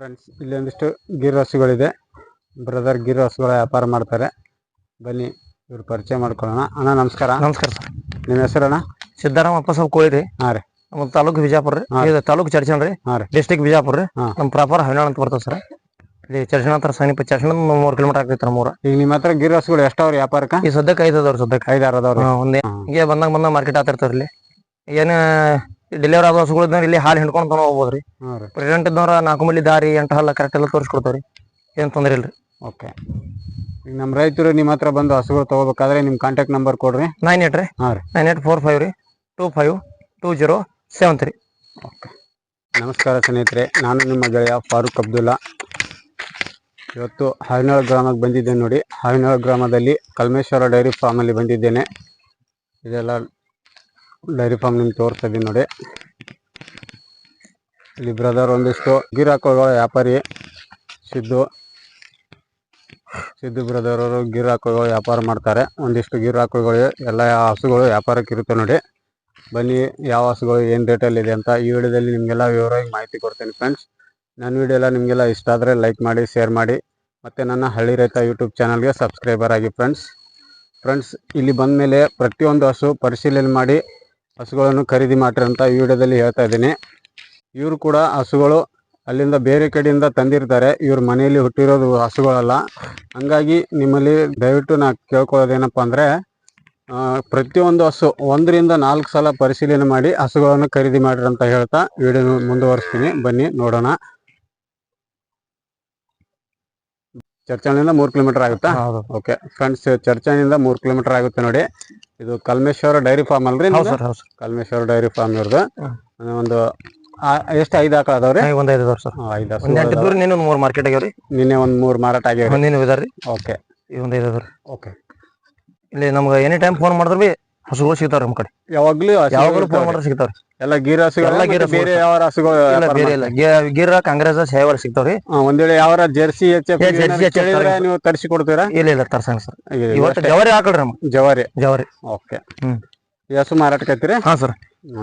Friends ಇಲ್ಲಿ ಒಂದಿಷ್ಟು Gir ಹಸುಗಳಿದೆ. Brother Gir ಹಸುಗಳ ವ್ಯಾಪಾರ ಮಾಡ್ತಾರೆ. ಬನ್ನಿ ಇವ್ರು ಪರಿಚಯ ಮಾಡ್ಕೊಳ್ಳೋಣ. ಅಣ್ಣ ನಮಸ್ಕಾರ. ನಮಸ್ಕಾರ ಸರ್. ನಿಮ್ಮ ಅಣ್ಣ? ಸಿದ್ದರಾಮ ಅಪ್ಪ ಸ್ವಲ್ಪ ಕೋಳಿ ರೀ. ಹಾಂ ರೀ. ನಮ್ಮ ತಾಲೂಕು ಬಿಜಾಪುರ ರೀ. ಹಾ. ಇದು ತಾಲೂಕು ಚರ್ಚನ್ ರೀ. ಹಾಂ ರೀ. ಡಿಸ್ಟಿಕ್ ಬಿಜಾಪುರ ರೀ. ಹಾಂ. ನಮ್ಮ ಪ್ರಾಪರ್ ಹವಿನಾಳ್ ಅಂತ ಬರ್ತದೆ ಸರ್. ಇಲ್ಲಿ ಚರ್ಚಣ ಹತ್ರ ಸಮೀಪ ಚರ್ಚಣ ಮೂರು ಕಿಲೋಮೀಟರ್ ಆಗ್ತೈತೆ ನಮ್ಮೂರ ಈಗ ನಿಮ್ಮ ಹತ್ರ ಗಿರ್ ಹಸುಗಳು ಎಷ್ಟವ್ರಿ ವ್ಯಾಪಾರಕ್ಕೆ? ಈ ಸದ್ಯಕ್ಕೆ ಐದು ಅದಾವ್ರಿ ಸದ್ಯಕ್ಕೆ. ಐದಾರು ಅದಾವ್ರಿ ಹಾ, ಒಂದೇ. ಹಿಂಗೆ ಬಂದಾಗ ಬಂದಾಗ ಮಾರ್ಕೆಟ್ ಆತಿರ್ತಾರೆ ಇಲ್ಲಿ. ಏನು ಡೆಲಿವರಿ ಆದ ಹಸುಗಳು ಇಲ್ಲಿ ಹಾಲು ಹಿಂಡ್ಕೊಂಡು ತಗೊಂಡು ಹೋಗ್ಬೋದು ರೀ ಹಾಂ ರೀ. ಪ್ರೆಸೆಂಟ್ ಇದ್ದವ್ರ ನಾಲ್ಕು ಮಲ್ಲಿ ದಾರಿ ಎಂಟು ಹಾಲು ಕರೆಕ್ಟ್ ಎಲ್ಲ ತೋರಿಸ್ಕೊಡ್ತಾವ್ರಿ. ಏನು ತೊಂದರೆ ಇಲ್ಲ ರೀ ಓಕೆ. ಈಗ ನಮ್ಮ ರೈತರು ನಿಮ್ಮ ಹತ್ರ ಬಂದು ಹಸುಗಳು ತಗೋಬೇಕಾದ್ರೆ ನಿಮ್ಮ ಕಾಂಟ್ಯಾಕ್ಟ್ ನಂಬರ್ ಕೊಡ್ರಿ. ನೈನ್ ಏಟ್ ರೀ. ಹಾಂ ರೀ. ನೈನ್ ಏಟ್ ಫೋರ್ ಫೈವ್ ರೀ. Two five two zero seven three. Okay. ನಮಸ್ಕಾರ ಸ್ನೇಹಿತರೆ ನಾನು ನಿಮ್ಮ ಗೆಳೆಯ ಫಾರೂಕ್ ಅಬ್ದುಲ್ಲಾ. ಇವತ್ತು ಹಾವಿನಾಳ ಗ್ರಾಮಕ್ಕೆ ಬಂದಿದ್ದೇನೆ ನೋಡಿ. ಹಾವಿನಾಳ ಗ್ರಾಮದಲ್ಲಿ ಕಲ್ಮೇಶ್ವರ ಡೈರಿ ಫಾರ್ಮಲ್ಲಿ ಬಂದಿದ್ದೇನೆ. ಇದೆಲ್ಲ ಡೈರಿ ಫಾರ್ಮ್ ನಿಮ್ಗೆ ತೋರಿಸ್ತಾ ಇದ್ದೀನಿ ನೋಡಿ. ಇಲ್ಲಿ ಬ್ರದರ್ ಒಂದಿಷ್ಟು ಗಿರ್ ಹಾಕೋಗಳ ವ್ಯಾಪಾರಿ ಸಿದ್ದು. ಸಿದ್ದು ಬ್ರದರ್ ಅವರು ಗಿರ್ ಹಾಕೋಗಳು ವ್ಯಾಪಾರ ಮಾಡ್ತಾರೆ. ಒಂದಿಷ್ಟು ಗಿರ್ ಹಾಕೋಗಳು ಎಲ್ಲ ಹಸುಗಳು ವ್ಯಾಪಾರಕ್ಕೆ ಇರುತ್ತೆ ನೋಡಿ. ಬನ್ನಿ, ಯಾವ ಹಸುಗಳು ಏನು ರೇಟಲ್ಲಿ ಇದೆ ಅಂತ ಈ ವಿಡಿಯೋದಲ್ಲಿ ನಿಮಗೆಲ್ಲ ವಿವರವಾಗಿ ಮಾಹಿತಿ ಕೊಡ್ತೇನೆ ಫ್ರೆಂಡ್ಸ್ ನನ್ನ ವಿಡಿಯೋ ಎಲ್ಲ ನಿಮಗೆಲ್ಲ ಇಷ್ಟ ಆದರೆ ಲೈಕ್ ಮಾಡಿ ಶೇರ್ ಮಾಡಿ. ಮತ್ತು ನನ್ನ ಹಳ್ಳಿ ರೈತ ಯೂಟ್ಯೂಬ್ ಚಾನಲ್ಗೆ ಸಬ್ಸ್ಕ್ರೈಬರ್ ಆಗಿ ಫ್ರೆಂಡ್ಸ್ ಫ್ರೆಂಡ್ಸ್ ಇಲ್ಲಿ ಬಂದ ಮೇಲೆ ಪ್ರತಿಯೊಂದು ಹಸು ಪರಿಶೀಲನೆ ಮಾಡಿ ಹಸುಗಳನ್ನು ಖರೀದಿ ಮಾಡಿರಿ ಅಂತ ಈ ವಿಡಿಯೋದಲ್ಲಿ ಹೇಳ್ತಾ ಇದ್ದೀನಿ. ಇವರು ಕೂಡ ಹಸುಗಳು ಅಲ್ಲಿಂದ ಬೇರೆ ಕಡೆಯಿಂದ ತಂದಿರ್ತಾರೆ. ಇವ್ರ ಮನೆಯಲ್ಲಿ ಹುಟ್ಟಿರೋದು ಹಸುಗಳಲ್ಲ. ಹಂಗಾಗಿ ನಿಮ್ಮಲ್ಲಿ ದಯವಿಟ್ಟು ನಾ ಕೇಳ್ಕೊಳ್ಳೋದೇನಪ್ಪ ಅಂದರೆ ಪ್ರತಿಯೊಂದು ಹಸು ಒಂದರಿಂದ ನಾಲ್ಕು ಸಲ ಪರಿಶೀಲನೆ ಮಾಡಿ ಹಸುಗಳನ್ನು ಖರೀದಿ ಮಾಡಿರಿ ಅಂತ ಹೇಳ್ತಾ ವಿಡಿಯೋ ಮುಂದುವರಿಸ್ತೀನಿ. ಬನ್ನಿ ನೋಡೋಣ. ಚರ್ಚಣಿಂದ ಮೂರು ಕಿಲೋಮೀಟರ್ ಆಗುತ್ತಾ? ಓಕೆ. ಫ್ರೆಂಡ್ಸ್ ಚರ್ಚಣಿಂದ ಮೂರು ಕಿಲೋಮೀಟರ್ ಆಗುತ್ತೆ ನೋಡಿ. ಇದು ಕಲ್ಮೇಶ್ವರ ಡೈರಿ ಫಾರ್ಮ್ ಅಲ್ರಿ ಹೌದು ಸರ್ ಹೌದು ಸರ್. ಕಲ್ಮೇಶ್ವರ ಡೈರಿ ಫಾರ್ಮ್ ಇವ್ರದ್ದು ಹ್ಮ್. ಒಂದು ಎಷ್ಟು ಐದು ಆಕಳ ಅದಾವ್ರಿ ಒಂದು ಐದು ಅದಾವ್ರಿ ಸರ್. ಐದು ಹಸು ಒಂದ್ ಎಂಟು ಅದಾವ. ಇದ್ದವ್ರಿ ನೀನು ಒಂದು ಮೂರು ಮಾರ್ಕೆಟ್ ಆಗ್ಯಾವ್ರಿ ನಿನ್ನೆ ಒಂದ್ ಮೂರ್ ಮಾರಾಟ ಆಗ್ಯಾವ ಒಂದಿನ ರೀ. ಓಕೆ. ಈ ಒಂದು ಐದು ಅದಾವ್ರಿ ಓಕೆ. ಇಲ್ಲಿ ನಮ್ಗೆ ಎನಿ ಟೈಮ್ ಫೋನ್ ಮಾಡಿದ್ರು ಹಸುಗಳು ಸಿಗ್ತಾವ್ರಿ ನಮ್ ಕಡೆ. ಯಾವಾಗ್ಲೂ ಯಾವಾಗಲೂ ಫೋನ್. ಮಾಡಿದ್ರೆ ಸಿಗ್ತಾವ್ರಿ. ಎಲ್ಲ ಗೀರ್ ಹಸುಗಳು ಎಲ್ಲ ಗೀರ್ ಬೇರೆ ಯಾವ ಹಸುಗಳು ಇಲ್ಲ ಬೇರೆ ಇಲ್ಲ. ಗಿ- ಗೀರ್ ಕಾಂಗ್ರೆಸ್ ಸೇವರ್ ಸಿಗ್ತಾವ್ರಿ. ಹಾ, ಒಂದ್ ವೇಳೆ ಯಾವ ಜರ್ಸಿ ಎಚ್ ಎಫ್ ಏ, ಜರ್ಸಿ HF ತರ್ಸಿ. ನೀವು ತರಿಸಿ ಕೊಡ್ತೀರಾ? ಇಲ್ಲ ಇಲ್ಲ ತರ್ಸಂಗ್ ಸರ್. ಇವತ್ತು? ಜವರಿ ನಮ್ಗೆ. ಜವಾರಿ. ಜವರಿ. ಓಕೆ. ಹ್ಮ್. ಹಸು ಮಾರಾಟಕ್ಕೆ ಹಾ ಸರ್.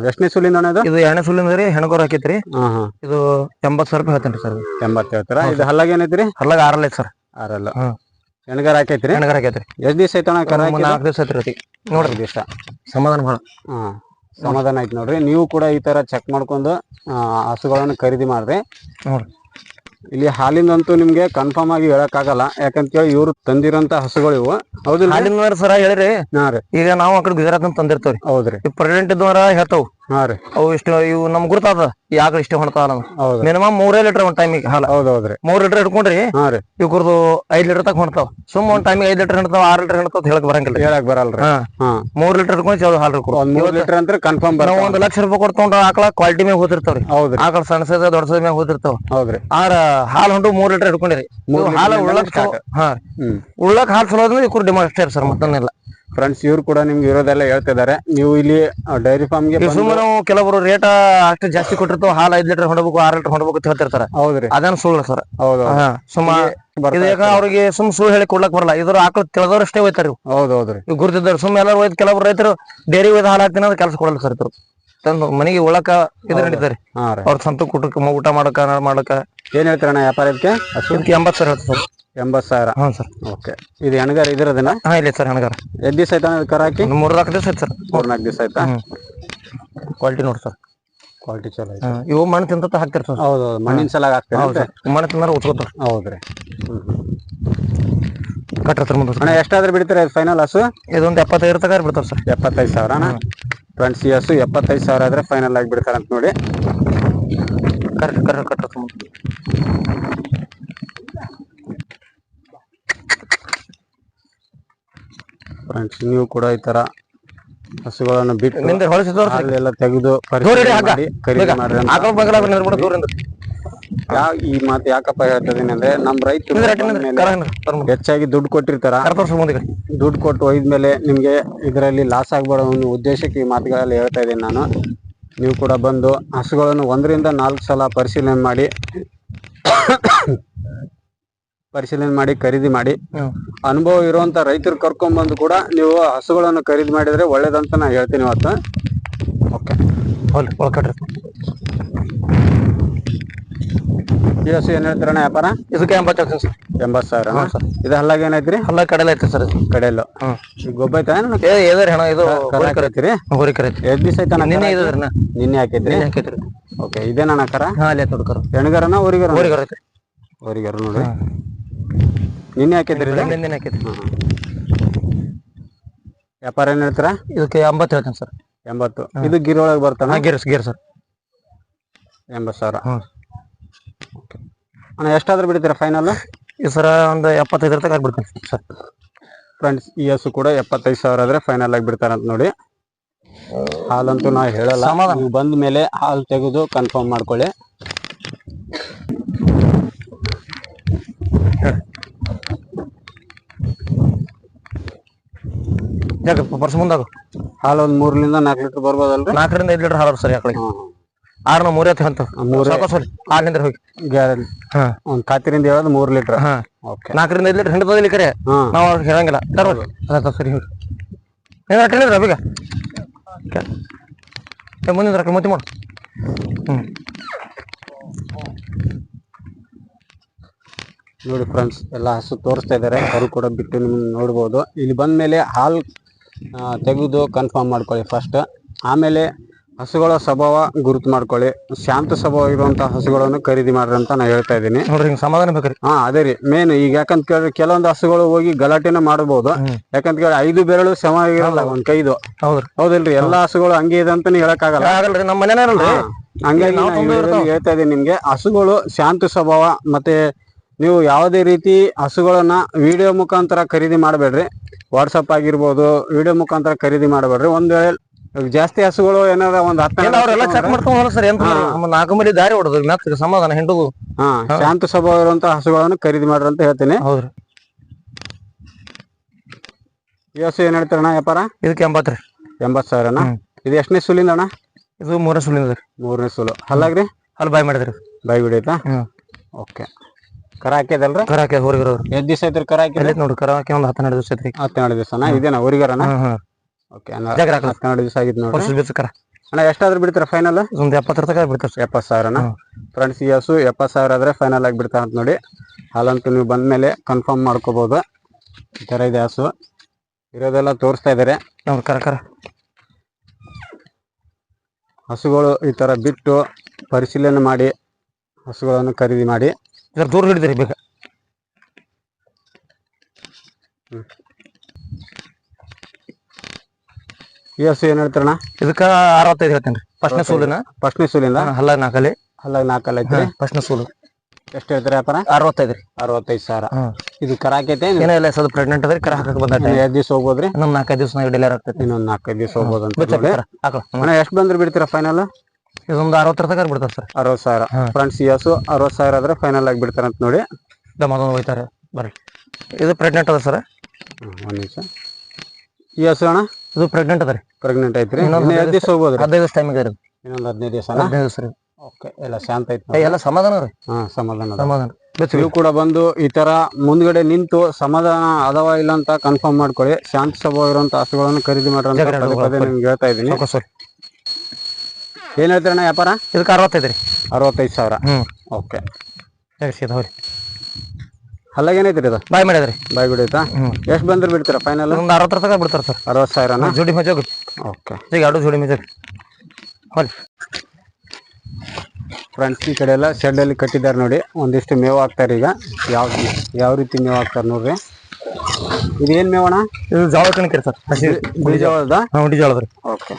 ಎಷ್ಟನೇ ಸುಲಿಂದ ಅಣ್ಣ ಇದು ಇದು ಎಣ್ಣೆ ಸುಲಿಂದ ರೀ ಹೆಣಗೋರ್ ಹಾಕೈತ್ರಿ. ಹಾ ಹಾ. ಇದು ಎಂಬತ್ತು ಸಾವಿರ ರೂಪಾಯಿ ಹೇಳ್ತೇನೆ ಸರ್. ಎಂಬತ್ತು ಹೇಳ್ತಾರ? ಇದು ಹಲ್ಲಾಗ ಏನೈತ್ರಿ ಹಲ್ಲಾಗ ಆರಲ್ಲ ಸರ್. ಆರಲ್ಲ. ಹ್ಮ್. ಎಣ್ಗಾರ ಹಾಕೈತ್ರಿ? ಹೆಣಗಾರ ಹಾಕೈತ್ರಿ. ಎಷ್ಟ್ ದಿವಸ ಐತಣ ಕರ ನಾಲ್ಕು ದಿವಸ ಅದಕ್ಕೆ. ನೋಡ್ರಿ ಇಷ್ಟ. ಸಮಾಧಾನ ಹಾ ಸಮಾಧಾನ ಆಯ್ತು ನೋಡ್ರಿ. ನೀವು ಕೂಡ ಈ ತರ ಚೆಕ್ ಮಾಡ್ಕೊಂಡು ಆ, ಹಸುಗಳನ್ನು ಖರೀದಿ ಮಾಡ್ರಿ. ನೋಡ್ರಿ. ಇಲ್ಲಿ ಹಾಲಿಂದಂತೂ ನಿಮ್ಗೆ ಕನ್ಫರ್ಮ್ ಆಗಿ ಹೇಳಕ್ಕಾಗಲ್ಲ. ಯಾಕಂತ ಹೇಳಿ ಇವ್ರು ತಂದಿರೋಂತ ಹಸುಗಳು ಇವು. ಹೌದಿಲ್ಲ ಹಾಲಿನ ಸರ ಹೇಳಿರಿ. ಹಾ ರೀ. ಈಗ ನಾವು ಆ ಕಡೆ ಗುಜರಾತ್ ಅಂತ ತಂದಿರ್ತೇವ್ರಿ. ಹೌದ್ರಿ. ಈ ಇದ್ದವರ ಹೇಳ್ತಾವ್. ಹಾ ರೀ. ಅವು ಇಷ್ಟು ಇವು ನಮ್ ಗುರ್ತಾದ. ಯಾಕ ಇಷ್ಟು ಹೊಣ್ತಾವ ಮಿನಿಮಮ್ ಮೂರೇ ಲೀಟರ್ ಒಂದ್ ಟೈಮಿಗೆ ಹಾಲ. ಹೌದ್ ಹೌದ್ರಿ ಮೂರ್ ಲೀಟರ್ ಹಿಡ್ಕೊಂಡ್ರಿ ಹಾ ರೀ. ಇವ್ರದ್ದು ಐದ್ ಲೀಟರ್ ತಕ ಹೊಣ್ತಾವ ಸುಮ್ ಒಂದ್ ಟೈಮಿಗೆ ಐದ್ ಲೀಟರ್ ಹಿಡ್ತಾವ ಆರ್ ಲೀಟರ್ ಹಿಡ್ತಾವ ಹೇಳಕ್ ಬರಂಗಿಲ್ಲ ಹೇಳಕ್ ಬರಲ್ರಿ. ಮೂರ್ ಲೀಟರ್ ಹಿಡ್ಕೊಂಡು ಚಲೋ ಹಾಲು ಮೂರ್ ಲೀಟರ್ ಅಂತ ಕನ್ಫರ್ಮ್ ನಾವು ಒಂದ್ ಲಕ್ಷ ರೂಪಾಯಿ ಕೊಡ್ತೊಂಡ ಆಕಳ ಕ್ವಾಲಿಟಿ ಮ್ಯಾಗ ಹೋತಿರ್ತಾವ್ರಿ ಹೌದ್ರಿ. ಆಕಳ ಸಣ್ಣಸದ ಸೈಜ್ ಮ್ಯಾಗ ಹೋತಿರ್ತಾವ ಹೌದ್ರಿ. ಆರ ಹಾಲ್ ಹೊಂಡು ಮೂರ್ ಲೀಟರ್ ಹಿಡ್ಕೊಂಡಿರಿ ಹಾಲು ಉಳ್ಳಕ್. ಹಾ. ಉಳ್ಳಕ್ ಹಾಲ್ ಚಲೋ ಅಂದ್ರೆ ಇವ್ರು ಡಿಮಾಂಡ್ ಅಷ್ಟೇ ಸರ್ ಮತ್ತೊಂದಿಲ್ಲ ಫ್ರೆಂಡ್ಸ್ ಇವ್ರು ಕೂಡ ನಿಮ್ಗೆ ಇರೋದೆಲ್ಲ ಹೇಳ್ತಿದ್ದಾರೆ. ನೀವು ಇಲ್ಲಿ ಡೈರಿ ಫಾರ್ಮ್ಗೆ ಗೆ ಸುಮ್ಮನೆ ನಾವು ಕೆಲವರು ರೇಟ್ ಅಷ್ಟು ಜಾಸ್ತಿ ಕೊಟ್ಟಿರ್ತಾವ ಹಾಲು ಐದ್ ಲೀಟರ್ ಹೊಡಬೇಕು ಆರ್ ಲೀಟರ್ ಹೊಡಬೇಕು ಅಂತ ಹೇಳ್ತಿರ್ತಾರೆ. ಹೌದ್ರಿ. ಅದನ್ನ ಸುಳ್ಳು ಸರ್. ಹೌದು ಸುಮ್ಮ ಇದು ಅವ್ರಿಗೆ ಸುಮ್ ಸುಳ್ಳು ಹೇಳಿ ಕೊಡ್ಲಕ್ ಬರಲ್ಲ. ಇದ್ರ ಆಕಳು ತಿಳಿದವ್ರು ಅಷ್ಟೇ ಹೋಯ್ತಾರ ಹೌದು ಹೌದ್ರಿ. ಇವ್ ಗುರ್ತಿದ್ದಾರೆ. ಸುಮ್ ಎಲ್ಲರೂ ಹೋಯ್ತು ಕೆಲವರು ರೈತರು ಡೈರಿ ಒಯ್ದು ಹಾಲು ಹಾಕ್ತೀನಿ ಅಂದ್ರೆ ಕೆಲಸ ಕೊಡಲ್ಲ ಸರ್ ಇದ್ರು ತಂದು ಮನೆಗೆ ಒಳಕ ಇದು ನಡೀತಾರೆ. ಅವ್ರ ಸ್ವಂತ ಕುಟುಂಬ ಊಟ ಮಾಡಕ ಮಾಡಕ. ಏನ್ ಹೇಳ್ತಾರಣ್ಣ ವ್ಯಾಪಾರಕ್ಕೆ ಹಸು ಇದಕ್ಕೆ ಎಂಬತ್ತು ಸರ್. ಹೇಳ್ತಾರೆ ಸರ್ ಎಂಬತ್ ಸಾವಿರ ಸರ್. ಓಕೆ. ಇದು ಹೆಣ್ಗಾರ ಇದಿರೋದನ್ನ ಹಾ ಇಲ್ಲ ಸರ್ ಹೆಣ್ಗಾರ. ದಿವಸ ಆಯ್ತಾನ ಕರ ಹಾಕಿ ದಿವಸ ಸರ್. ಮೂರ್ನಾಲ್ಕು ದಿವಸ ಆಯ್ತಾ? ಕ್ವಾಲಿಟಿ ನೋಡಿ ಸರ್. ಕ್ವಾಲಿಟಿ ಚಲೋ ಐತೆ. ಇವು ಮಣ್ಣು ತಿಂತ ಹಾಕ್ತಿರ್ ಸರ್. ಹೌದು ಹೌದು ಮಣ್ಣಿನ ಸಲಾಗ ಹೌದು ಹಾಕ್ತೀರಿ ಸರ್ ಮಣ್ಣು ತಿಂದ್ರೆ ಉಚ್ಕೋತಾರ ಹೌದ್ರಿ. ಹ್ಮ್ ಹ್ಮ್. ಕಟ್ರ ಸರ್ ಮುಂದೆ. ಅಣ್ಣ ಎಷ್ಟಾದ್ರೂ ಬಿಡ್ತಾರೆ ಫೈನಲ್ ಹಸು ಇದೊಂದು ಎಪ್ಪತ್ತೈದು ತಗಾರ ಬಿಡ್ತಾರ ಸರ್. ಎಪ್ಪತ್ತೈದು ಸಾವಿರ ಅಣ್ಣ? ಈ ಹಸು ಎಪ್ಪತ್ತೈದು ಸಾವಿರ ಆದ್ರೆ ಫೈನಲ್ ಆಗಿ ಬಿಡ್ತಾರೆ ಅಂತ ನೋಡಿ. ಕರೆಕ್ಟ್ ಕರೆಕ್ಟ್ ಕಟ್ರ ಸರ್ ಮುಂದೆ ಫ್ರೆಂಡ್ಸ್ ನೀವು ಕೂಡ ಈ ತರ ಹಸುಗಳನ್ನು ಬಿಟ್ಟು ಹಾಲೆಲ್ಲ ತೆಗೆದು ದೂರ ಪರಿಶೀಲನೆ ಇಡಿ ಹಾಕ. ಮಾಡಿ ಖರೀದಿ ಮಾಡ್ರಿ ಅಂತ. ಆಕಳ ಬಗಲ ನಿಂದ್ಬಿಡ ದೂರಿಂದ ಯಾವ ಈ ಮಾತು ಯಾಕಪ್ಪ ಹೇಳ್ತಿದ್ದೀನಿ ಅಂದ್ರೆ ನಮ್ ರೈತರು ನಿಂದ್ರೆ ಅಡ್ಡಿ ನಿಂದ್ರೆ ಬಂದ್ಮೇಲೆ ಕರ ಕರ ಮುಂದೆ ಹೆಚ್ಚಾಗಿ ದುಡ್ಡು ಕೊಟ್ಟಿರ್ತಾರ. ಕರ ತೋರ್ಸು ಮುಂದೆ ಈ ಕಡೆ. ದುಡ್ಡು ಕೊಟ್ಟು ಒಯ್ದ್ಮೇಲೆ ನಿಮ್ಗೆ ಇದರಲ್ಲಿ ಲಾಸ್ ಆಗ್ಬಾರ್ದು ಅನ್ನೋ ಉದ್ದೇಶಕ್ಕೆ ಈ ಮಾತುಗಳಲ್ಲಿ ಹೇಳ್ತಾ ಇದ್ದೀನಿ ನಾನು. ನೀವು ಕೂಡ ಬಂದು ಹಸುಗಳನ್ನು ಒಂದರಿಂದ ನಾಲ್ಕು ಸಲ ಪರಿಶೀಲನೆ ಮಾಡಿ. ಪರಿಶೀಲನೆ ಮಾಡಿ ಖರೀದಿ ಮಾಡಿ. ಅನುಭವ ಇರುವಂತ ರೈತರು ಕರ್ಕೊಂಡ್ಬಂದು ಕೂಡ ನೀವು ಹಸುಗಳನ್ನು ಖರೀದಿ ಮಾಡಿದ್ರೆ ಒಳ್ಳೇದಂತ ನಾ ಹೇಳ್ತೀನಿ ಇವತ್ತು. ಓಕೆ. ಹೋಗ್ಲಿ ಒಳಗ್ ಕಟ್ರಿ ಈ ಹಸು ಏನ್ ಹೇಳ್ತೀರಣ್ಣ ವ್ಯಾಪಾರ? ಇದಕ್ಕೆ ಎಂಬತ್ತು ಹೇಳ್ತೀನಿ ಸರ್. ಎಂಬತ್ತು ಸಾವಿರ ಹ್ಞೂ ಸರ್ ಇದು ಹಲ್ಲಾಗ ಏನೈತ್ರಿ? ಅಲ್ಲ ಕಡೆಲ್ಲ ಐತೆ ಸರ್ ಕಡೆಯಲ್ಲು ಗೊಬ್ಬ ಐತಾ ಏನು ಹಣ ಇದು ದಿವಸ ನಿನ್ನೆ ನಿನ್ನೆ ಓಕೆ ಇದೇನಣ್ಣ ಕರ? ಹಾ ಅಲ್ಲಿ ಐತೆ ನೋಡ್ಕರ ಹೆಣ್ಗರನ ಊರಿಗರ ಊರಿಗರ ನೋಡ್ರಿ. ನಿನ್ನೆ ಹಾಕಿದ್ರಿ ಇದು? ನಿನ್ನೆ. ವ್ಯಾಪಾರ ಏನ್ ಹೇಳ್ತೀರಾ? ಇದಕ್ಕೆ ಎಂಬತ್ತು ಹೇಳ್ತೀನಿ ಸರ್. ಎಂಬತ್ತು. ಇದು ಗಿರ್ ಒಳಗೆ ಬರ್ತಾನ? ಗಿರ್ ಗೇರ್ ಗೇರ್ ಸರ್. ಎಂಬತ್ತು ಸಾವಿರ. ಹ್ಞೂ ಅಣ್ಣ ಎಷ್ಟಾದ್ರೂ ಬಿಡ್ತೀರಾ ಫೈನಲ್ ಈ ಸರ ಒಂದು ಎಪ್ಪತ್ತೈದರ ತನಕ ಆಗ್ಬಿಡ್ತೀನಿ ಸರ್. ಫ್ರೆಂಡ್ಸ್ ಈ ಹಸು ಕೂಡ ಎಪ್ಪತ್ತೈದು ಸಾವಿರ ಆದ್ರೆ ಫೈನಲ್ ಆಗಿ ಅಂತ ನೋಡಿ. ಹಾಲಂತೂ ನಾ ಹೇಳಲ್ಲ. ಸಮಾಧಾನ. ನೀವು ಬಂದ ಮೇಲೆ ಹಾಲು ತೆಗೆದು ಕನ್ಫರ್ಮ್ ಮಾಡ್ಕೊಳ್ಳಿ. ಯಾಕೆ ಪರ್ಸ್ ಮುಂದಾಗ. ಹಾಲು ಒಂದ್ ಮೂರ್ಲಿಂದ ನಾಲ್ಕು ಲೀಟರ್ ಬರ್ಬೋದಲ್ರಿ? ನಾಲ್ಕರಿಂದ ಐದು ಲೀಟರ್ ಹಾಲು ಸರಿ ಆಕಡೆ ಆರ್ ಆರ್ನ ಮೂರೇ ಅಂತ ಮೂರೇ. ಸರಿ ಹಾಲಿನಿಂದ ಹೋಗಿ. ಗ್ಯಾರಂಟಿ ಹಾ. ಒಂದ್ ಖಾತಿರಿಂದ ಹೇಳೋದು ಮೂರ್ ಲೀಟರ್. ಹಾ. ಓಕೆ. ನಾಲ್ಕರಿಂದ ಐದು ಲೀಟರ್ ಹಿಂಡದಲ್ಲಿ ಕರೆ ಹಾ. ನಾವು ಅವ್ರಿಗೆ ಹೇಳಂಗಿಲ್ಲ. ತರ್ಬೋದು ಸರಿ ಹೇಳಿ ಏನು ಅಟೆಂಡಿದ್ರ ಬೀಗ? ಏ ಮುಂದಿನ ರೊಕ್ಕ ಮುತ್ತಿ ಮಾಡು. ಹ್ಞೂ ನೋಡಿ ಫ್ರೆಂಡ್ಸ್ ಎಲ್ಲ ಹಸು ತೋರಿಸ್ತಾ ಇದ್ದಾರೆ ಅವರು ಕೂಡ ಬಿಟ್ಟು ನಿಮ್ಗೆ ನೋಡ್ಬೋದು. ಇಲ್ಲಿ ಬಂದ ಮೇಲೆ ಹಾಲು ತೆಗೆದು ಕನ್ಫರ್ಮ್ ಮಾಡ್ಕೊಳ್ಳಿ ಫಸ್ಟ್ ಆಮೇಲೆ ಹಸುಗಳ ಸ್ವಭಾವ ಗುರುತು ಮಾಡ್ಕೊಳ್ಳಿ. ಶಾಂತ ಸ್ವಭಾವ ಇರುವಂತ ಹಸುಗಳನ್ನು ಖರೀದಿ ಮಾಡ್ರಿ ಅಂತ ನಾನು ಹೇಳ್ತಾ ಇದ್ದೀನಿ. ನೋಡ್ರಿ ಹಿಂಗೆ ಸಮಾಧಾನ ಬೇಕ್ರಿ. ಹಾ ಅದೇ ರೀ. ಮೇನ್ ಈಗ ಯಾಕಂತ ಕೇಳಿದ್ರೆ ಕೆಲವೊಂದು ಹಸುಗಳು ಹೋಗಿ ಗಲಾಟೆನ ಮಾಡಬಹುದು ಯಾಕಂತ ಕೇಳಿ ಐದು ಬೆರಳು ಸಮ ಇರಲ್ಲ ಒಂದ್ ಕೈದು. ಹೌದ್ರಿ ಹೌದಿಲ್ರಿ ಎಲ್ಲಾ ಹಸುಗಳು ಹಂಗೆ ಇದೆ ಅಂತ ಹೇಳಕ್ಕಾಗಲ್ಲ ಆಗಲ್ಲ. ನಮ್ಮ ಹಂಗಾಗಿ ಹೇಳ್ತಾ ಇದ್ದೀನಿ ನಿಮ್ಗೆ. ಹಸುಗಳು ಶಾಂತ ಸ್ವಭಾವ ಮತ್ತೆ ನೀವು ಯಾವುದೇ ರೀತಿ ಹಸುಗಳನ್ನು ವಿಡಿಯೋ ಮುಖಾಂತರ ಖರೀದಿ ಮಾಡಬೇಡ್ರಿ. ವಾಟ್ಸಪ್ ಆಗಿರ್ಬೋದು ವಿಡಿಯೋ ಮುಖಾಂತರ ಖರೀದಿ ಮಾಡಬೇಡ್ರಿ. ಒಂದ್ ವೇಳೆ ಜಾಸ್ತಿ ಹಸುಗಳು ಏನಾರ ಒಂದ್ ಹತ್ತ ಚೆಕ್ ಮಾಡ್ಕೊಂಡ್ ಸರ್ ನಾಲ್ಕು ದಾರಿ ಹೊಡೆದ್ರಿ ಸಮಾಧಾನ ಹಿಂಡುದು. ಹಾ ಶಾಂತ ಸ್ವಭಾವ ಇರುವಂತ ಹಸುಗಳನ್ನು ಖರೀದಿ ಮಾಡ್ರಿ ಅಂತ ಹೇಳ್ತೀನಿ. ಹೌದ್ರಿ. ಈ ಹಸು ಏನ್ ಹೇಳ್ತಾರಣ್ಣ ವ್ಯಾಪಾರ? ಇದಕ್ಕೆ ಎಂಬತ್ತು ರೀ. ಎಂಬತ್ ಸಾವಿರನ? ಇದು ಎಷ್ಟನೇ ಸುಲಿಂದ ಅಣ್ಣ? ಇದು ಮೂರನೇ ಸುಲಿಂದ ಮೂರನೇ ಸುಲು. ಹಲ್ಲಾಗ್ರಿ? ಹಲ್ ಬಾಯ್ ಮಾಡಿದ್ರಿ. ಬಾಯ್ ಬಿಡೈತಾ? ಓಕೆ. ಕರ ಹಾಕ್ಯದಲ್ರಿ? ಕರ ಹಾಕಿ ಹೋರಿಗರವ್ರು ಎಷ್ಟ್ ದಿವಸ ಐತ್ರಿ ಕರ ಹಾಕಿದ್ರೆ ಎಲ್ಲಿ ನೋಡ್ರಿ ಕರ ಹಾಕಿ ಒಂದು ಹತ್ತೆರಡು ದಿವಸ ಐತ್ರಿ. ಹತ್ತೆರಡು ದಿವಸನ ಇದೇನಾ ಊರಿಗಾರನ? ಹ್ಮ್ ಹ್ಮ್. ಓಕೆ ಜಾಗ್ರ ಹಾಕಲ್ಲ ಹತ್ತೆರಡು ದಿವಸ ಆಗಿತ್ತು ನೋಡ್ರಿ. ವರ್ಷ ಬೀಸ ಕರ. ಅಣ್ಣ ಎಷ್ಟಾದ್ರೂ ಬಿಡ್ತೀರಾ ಫೈನಲ್ ಒಂದು ಎಪ್ಪತ್ತರ ಬಿಡ್ತಾರೆ ಸರ್. ಎಪ್ಪತ್ತು ಸಾವಿರನ? ಫ್ರೆಂಡ್ಸ್ ಈ ಹಸು ಎಪ್ಪತ್ತು ಸಾವಿರ ಆದ್ರೆ ಫೈನಲ್ ಆಗಿ ಬಿಡ್ತಾ ಅಂತ ನೋಡಿ. ಹಾಲಂತೂ ನೀವು ಬಂದ್ಮೇಲೆ ಕನ್ಫರ್ಮ್ ಮಾಡ್ಕೋಬಹುದು ಈ ಥರ ಇದೆ ಹಸು. ಇರೋದೆಲ್ಲ ತೋರಿಸ್ತಾ ಇದಾರೆ. ನೋಡ್ರಿ ಕರ ಕರ. ಹಸುಗಳು ಈ ತರ ಬಿಟ್ಟು ಪರಿಶೀಲನೆ ಮಾಡಿ ಹಸುಗಳನ್ನು ಖರೀದಿ ಮಾಡಿ. ಇದ್ರ ದೂರ ಹಿಡಿದ್ರಿ ಬೇಗ ಎಸ್ ಏನ್ ಹೇಳ್ತಾರಣ ಇದಕ್ಕ ಅರವತ್ತೈದು ಹೇಳ್ತೇನೆ ಫಸ್ಟ್ ಫಸ್ಟ್ನೇ ಸೂಲಿನ? ಫಸ್ಟ್ನೇ ಸೂಲಿಂದ? ಹಲ್ಲ ನಾಲ್ಕಲ್ಲಿ ಹಲ್ಲ ನಾಲ್ಕಲ್ಲಿ ಐತ್ರಿ? ಫಸ್ಟ್ನೇ ಸೂಲು. ಎಷ್ಟು ಹೇಳ್ತಾರೆ ವ್ಯಾಪಾರ? ಅರವತ್ತೈದು ರೀ. ಅರವತ್ತೈದು ಸಾವಿರ. ಇದು ಕರಾಕೈತೆ ಏನೋ? ಇಲ್ಲ ಸ್ವಲ್ಪ ಪ್ರೆಗ್ನೆಂಟ್ ಅದ್ರಿ ಕರ ಹಾಕಕ್ಕೆ ಬಂದೈತೆ. ಎರಡು ದಿವಸ ಹೋಗ್ಬೋದ್ರಿ? ಇನ್ನೊಂದು ನಾಲ್ಕೈದು ದಿವಸ ನಾವು ಡೆಲಿವರಿ ಆಗ್ತೈತಿ. ಇನ್ನೊಂದು ನಾಲ್ಕೈದು ದಿವಸ ಹೋಗ್ಬೋದು ಅಂತ ಎಷ್ಟು ಬಂದ್ರೆ ಬಿಡ್ತೀರಾ ಫೈನಲ್ ಇದೊಂದು ಅರವತ್ತರ ತನಕ ಬಿಡ್ತಾರೆ ಸರ್. ಅರವತ್ತು ಸಾವಿರ. ಫ್ರೆಂಡ್ಸ್ ಈ ಹಸು ಅರವತ್ತು ಸಾವಿರ ಆದ್ರೆ ಫೈನಲ್ ಆಗಿ ಬಿಡ್ತಾರಂತ ನೋಡಿ. ಹೋಗ್ತಾರೆ ಹೋಯ್ತಾರೆ. ಬರ್ರಿ. ಇದು ಪ್ರೆಗ್ನೆಂಟ್ ಅದ ಸರ್. ಒಂದ್ ನಿಮಿಷ. ಹಸು ಅಣ್ಣ. ಇದು ಪ್ರೆಗ್ನೆಂಟ್ ಅದ ರೀ. ಪ್ರೆಗ್ನೆಂಟ್ ಐತ್ರಿ. ಇನ್ನೊಂದು ಇನ್ನು ಎರಡು ದಿವಸ ಹೋಗ್ಬೋದು ಹದಿನೈದು ದಿವಸ ಟೈಮಿಗೆ ರೀ ಇನ್ನೊಂದು ಹದಿನೈದು ದಿವಸ ಹದಿನೈದು ದಿವಸ ರೀ. ಓಕೆ ಎಲ್ಲ ಶಾಂತ ಐತಿ ಎಲ್ಲ ಸಮಾಧಾನ ರೀ. ಹಾ ಸಮಾಧಾನ ಅದ. ಸಮಾಧಾನ. ನೀವು ಕೂಡ ಬಂದು ಈ ತರ ಮುಂದ್ಗಡೆ ನಿಂತು ಸಮಾಧಾನ ಅದವಾ ಇಲ್ಲ ಅಂತ ಕನ್ಫರ್ಮ್ ಮಾಡ್ಕೊಳ್ಳಿ. ಶಾಂತ ಸ್ವಭಾವ ಇರುವಂತ ಹಸುಗಳನ್ನು ಖರೀದಿ ಮಾಡ್ರಿ ಅಂತ ಜಗಳ ಪದೇ ಪದೇ ನಿಮ್ಗೆ ಹೇಳ್ತಾ ಇದೀನಿ ಸರಿ. ಏನ್ ಹೇಳ್ತೀರಣ್ಣ ವ್ಯಾಪಾರ? ಇದಕ್ಕೆ ಅರವತ್ತೈದು ರೀ. ಅರವತ್ತೈದು ಸಾವಿರ. ಹ್ಞೂ. ಓಕೆ. ಅಲ್ಲಾಗ ಹಲ್ಲಾಗ ರೀ ಇದು? ಬಾಯ್ ಮಾಡಿದ್ರಿ. ಬಾಯ್ ಬಿಡೈತಾ ಎಷ್ಟು ಬಂದ್ರೆ ಬಿಡ್ತೀರಾ ಫೈನಲ್ ಒಂದು ಅರವತ್ತರ ತನಕ ಬಿಡ್ತಾರೆ ಸರ್. ಅರವತ್ತು ಸಾವಿರನ ಜೋಡಿ ಮಜ ಓಕೆ. ಈಗ ಎರಡು ಜೋಡಿ ಮಜ ಹೊಲಿ ಫ್ರೆಂಡ್ಸ್ ಈ ಕಡೆ ಎಲ್ಲ ಶೆಡ್ಡಲ್ಲಿ ಕಟ್ಟಿದ್ದಾರೆ ನೋಡಿ. ಒಂದಿಷ್ಟು ಮೇವು ಹಾಕ್ತಾರೆ ಈಗ. ಯಾವ ಯಾವ ರೀತಿ ಮೇವು ಹಾಕ್ತಾರೆ ನೋಡ್ರಿ. ಇದೇನು ಮೇವಣ ಇದು ಜೋಳ ಕಣಕಿರಿ ಸರ್. ಬೀಜದ ಹಾಂ ಉಡಿ ಜೋಳದ ಓಕೆ.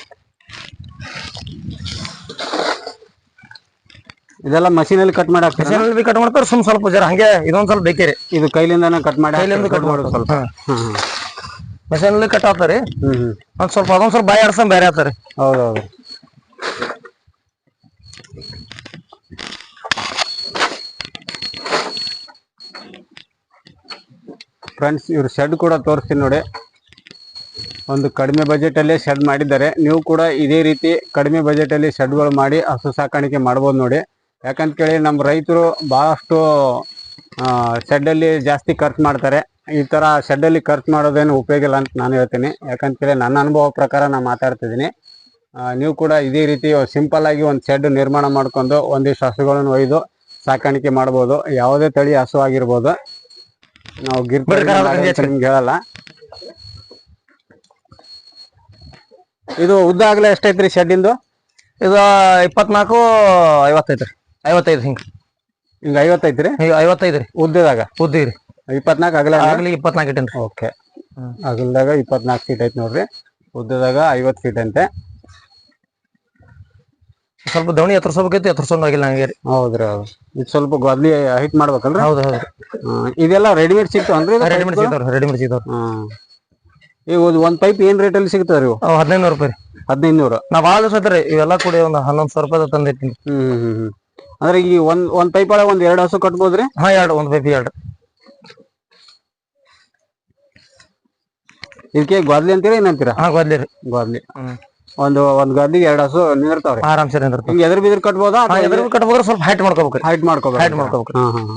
ಇದೆಲ್ಲ ಮಷೀನಲ್ಲಿ ಕಟ್ ಮಾಡಿ ಹಾಕ್ತಾರೆ ಅಲ್ಲಿ ಕಟ್ ಮಾಡ್ತಾರೆ ಸುಮ್ ಸ್ವಲ್ಪ ಜರ ಹಂಗೆ ಇದೊಂದ್ ಸ್ವಲ್ಪ ಬೇಕೇರಿ. ಇದು ಕೈಲಿಂದನ ಕಟ್ ಮಾಡಿ ಕೈಲಿಂದ ಕಟ್ ಮಾಡೋದು ಸ್ವಲ್ಪ. ಹ್ಮ್ ಕಟ್ ಆಗ್ತಾರೆ ಹ್ಮ್ ಹ್ಮ್. ಒಂದು ಸ್ವಲ್ಪ ಅದೊಂದ್ ಸ್ವಲ್ಪ ಬಾಯಿ ಆಡ್ಸ ಬೇರೆ ಆಗ್ತಾರೆ ಹೌದೌದು. ಫ್ರೆಂಡ್ಸ್ ಇವ್ರು ಶೆಡ್ ಕೂಡ ತೋರಿಸ್ತೀನಿ ನೋಡಿ. ಒಂದು ಕಡಿಮೆ ಬಜೆಟ್ ಅಲ್ಲಿ ಶೆಡ್ ಮಾಡಿದ್ದಾರೆ. ನೀವು ಕೂಡ ಇದೇ ರೀತಿ ಕಡಿಮೆ ಬಜೆಟ್ ಅಲ್ಲಿ ಶೆಡ್ಗಳು ಮಾಡಿ ಹಸು ಸಾಕಾಣಿಕೆ ಮಾಡ್ಬೋದು ನೋಡಿ. ಯಾಕಂತ ಕೇಳಿ ನಮ್ಮ ರೈತರು ಬಹಳಷ್ಟು ಶೆಡ್ ಅಲ್ಲಿ ಜಾಸ್ತಿ ಖರ್ಚು ಮಾಡ್ತಾರೆ. ಈ ತರ ಶೆಡ್ ಅಲ್ಲಿ ಖರ್ಚು ಮಾಡೋದೇನು ಉಪಯೋಗ ಇಲ್ಲ ಅಂತ ನಾನು ಹೇಳ್ತೀನಿ. ಯಾಕಂತ ಕೇಳಿ ನನ್ನ ಅನುಭವ ಪ್ರಕಾರ ನಾನು ಮಾತಾಡ್ತಿದ್ದೀನಿ ನೀವು ಕೂಡ ಇದೇ ರೀತಿ ಸಿಂಪಲ್ ಆಗಿ ಒಂದು ಶೆಡ್ ನಿರ್ಮಾಣ ಮಾಡ್ಕೊಂಡು ಒಂದಿಷ್ಟು ಹಸುಗಳನ್ನು ಒಯ್ದು ಸಾಕಾಣಿಕೆ ಮಾಡ್ಬೋದು. ಯಾವುದೇ ತಳಿ ಹಸು ಆಗಿರ್ಬೋದು. ನಾವು ನಿಮ್ಗೆ ಹೇಳಲ್ಲ. ಇದು ಉದ್ದ ಆಗ್ಲೇ ಎಷ್ಟೈತ್ರಿ ಶೆಡ್ಡಿಂದು ಇದು ಇಪ್ಪತ್ನಾಲ್ಕು ಐವತ್ತೈತ್ರಿ. ಐವತ್ತೈದು ಹಿಂಗ್. ಹಿಂಗ ಐವತ್ತೈತ್ರಿ ರೀ? ಐವತ್ತೈದು ರೀ. ಉದ್ದದಾಗ ಉದ್ದಿ ರೀ. ಇಪ್ಪತ್ನಾಲ್ಕು ಅಗಲ ಆಗ್ಲಿ ಇಪ್ಪತ್ನಾಲ್ಕು ಇಟ್ಟೇನ್ರಿ ಓಕೆ. ಅಗಲದಾಗ ಇಪ್ಪತ್ನಾಲ್ಕು ಫೀಟ್ ಐತಿ ನೋಡ್ರಿ. ಉದ್ದದಾಗ ಐವತ್ತು ಫೀಟ್ ಅಂತೆ. ಸ್ವಲ್ಪ ದವಣಿ ಎತ್ತರ್ಸೋಬೇಕೈತಿ ಎತ್ತರ್ಸೋಂಗ್ ಆಗಿಲ್ಲ ನಂಗೆ ರೀ. ಹೌದ್ರಿ ಹೌದು ಇದು ಸ್ವಲ್ಪ ಗೊದ್ಲಿ ಹೈಟ್ ಮಾಡ್ಬೇಕಲ್ರಿ? ಹೌದು ಹೌದು. ಇದೆಲ್ಲ ರೆಡಿಮೇಡ್ ಸಿಗ್ತಾವನ್ರಿ ಅಂದ್ರೆ ರೆಡಿಮೇಡ್? ಸಿಗ್ತಾವ್ರಿ ರೆಡಿಮೇಡ್ ಸಿಗ್ತಾವ್ರಿ. ಹ್ಮ್ ಈಗ ಒಂದು ಪೈಪ್ ಏನ್ ರೇಟ್ ಅಲ್ಲಿ ರೀ ಹದಿನೈದು ನೂರು ರೂಪಾಯಿ ರೀ. ಹದಿನೈದು ನೂರು ನಾ ಭಾಳ ದಿವಸ ಐತ್ರಿ ಇವೆಲ್ಲ ಕೂಡಿ ಒಂದು ಹನ್ನೊಂದು ಸಾವಿರ ರೂಪಾಯಿ ತಂದಿತ್ತೀನಿ ಹ್ಮ್ ಹ್ಮ್ ಹ್ಮ್ ಹ್ಮ್. ಅಂದ್ರೆ ಈ ಒಂದ್ ಒಂದ್ ಪೈಪ್ ಒಳಗೆ ಒಂದ್ ಎರಡು ಹಸು ಕಟ್ಬೋದ್ರಿ? ಹಾ ಎರಡು ಒಂದ್ ಪೈಪ್ ಎರಡು. ಇದಕ್ಕೆ ಗೋದ್ಲಿ ಅಂತೀರಾ ಏನಂತೀರಾ ಹಾ ಗೊದ್ಲಿ ರೀ. ಗೋದ್ಲಿ. ಹ್ಮ್. ಒಂದು ಒಂದ್ ಗದ್ದಿಗೆ ಎರಡು ಹಸು ನಿಂದಿರ್ತಾವ್ರಿ. ಆರಾಮ್ಸೆ ಹಿಂಗ್ ಎದ್ರ ಬಿದ್ರ ಕಟ್ಬೋದಾ ಹಾ ಎದ್ರ ಕಟ್ಬೇಕಾದ್ರೆ ಸ್ವಲ್ಪ ಹೈಟ್ ಮಾಡ್ಕೋಬೇಕು. ಹೈಟ್ ಮಾಡ್ಕೋಬೇಕು. ಹೈಟ್ ಮಾಡ್ಕೋಬೇಕು. ಹಾ ಹಾ ಹಾ.